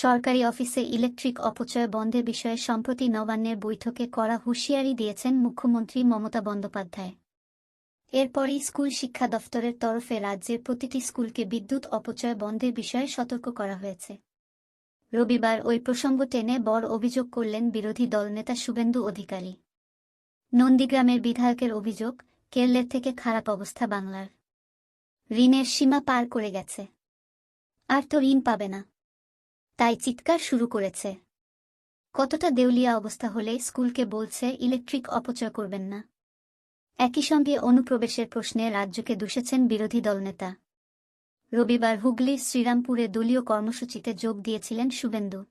সরকারি অফিসে ইলেকট্রিক অপচয় বন্ধের বিষয়ে সম্প্রতি নবান্নের বৈঠকে কড়া হুঁশিয়ারি দিয়েছেন মুখ্যমন্ত্রী মমতা বন্দ্যোপাধ্যায়। এরপরই স্কুল শিক্ষা দফতরের তরফে রাজ্যের প্রতিটি স্কুলকে বিদ্যুৎ অপচয় বন্ধের বিষয়ে সতর্ক করা হয়েছে। রবিবার ওই প্রসঙ্গ টেনে বড় অভিযোগ করলেন বিরোধী দলনেতা শুভেন্দু অধিকারী। নন্দীগ্রামের বিধায়কের অভিযোগ, কেরলের থেকে খারাপ অবস্থা বাংলার। ঋণের সীমা পার করে গেছে। আর তো ঋণ পাবে না। তাই চিৎকার শুরু করেছে। কতটা দেউলিয়া অবস্থা হলে স্কুলকে বলছে, ইলেকট্রিক অপচয় করবেন না। একই সঙ্গে অনুপ্রবেশের প্রশ্নে রাজ্যকে দুষেছেন বিরোধী দলনেতা। রবিবার হুগলির শ্রীরামপুরে দলীয় কর্মসূচিতে যোগ দিয়েছিলেন শুভেন্দু।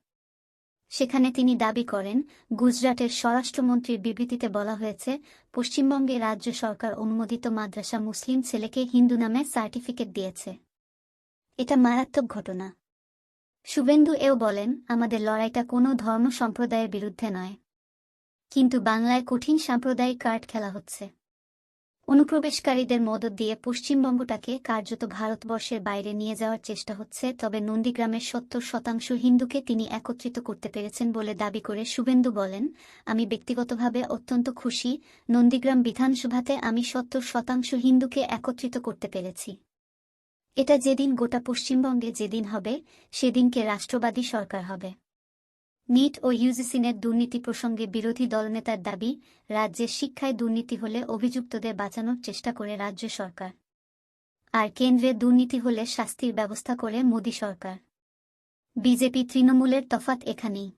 সেখানে তিনি দাবি করেন, গুজরাটের স্বরাষ্ট্রমন্ত্রীর বিবৃতিতে বলা হয়েছে, পশ্চিমবঙ্গে রাজ্য সরকার অনুমোদিত মাদ্রাসা মুসলিম ছেলেকে হিন্দু নামে সার্টিফিকেট দিয়েছে। এটা মারাত্মক ঘটনা। শুভেন্দু এও বলেন, আমাদের লড়াইটা কোনো ধর্ম সম্প্রদায়ের বিরুদ্ধে নয়। কিন্তু বাংলায় কঠিন সাম্প্রদায়িক কার্ড খেলা হচ্ছে। অনুপ্রবেশকারীদের মদত দিয়ে পশ্চিমবঙ্গটাকে কার্যত ভারতবর্ষের বাইরে নিয়ে যাওয়ার চেষ্টা হচ্ছে, তবে নন্দীগ্রামের সত্তর শতাংশ হিন্দুকে তিনি একত্রিত করতে পেরেছেন বলে দাবি করে শুভেন্দু বলেন, আমি ব্যক্তিগতভাবে অত্যন্ত খুশি। নন্দীগ্রাম বিধানসভাতে আমি সত্তর শতাংশ হিন্দুকে একত্রিত করতে পেরেছি। এটা যেদিন গোটা পশ্চিমবঙ্গে যেদিন হবে, সেদিনকে রাষ্ট্রবাদী সরকার হবে। নিট ও ইউজিসিনের দুর্নীতি প্রসঙ্গে বিরোধী দলনেতার দাবি, রাজ্যের শিক্ষায় দুর্নীতি হলে অভিযুক্তদের বাঁচানোর চেষ্টা করে রাজ্য সরকার। আর কেন্দ্রে দুর্নীতি হলে শাস্তির ব্যবস্থা করে মোদী সরকার। বিজেপি তৃণমূলের তফাত এখানেই।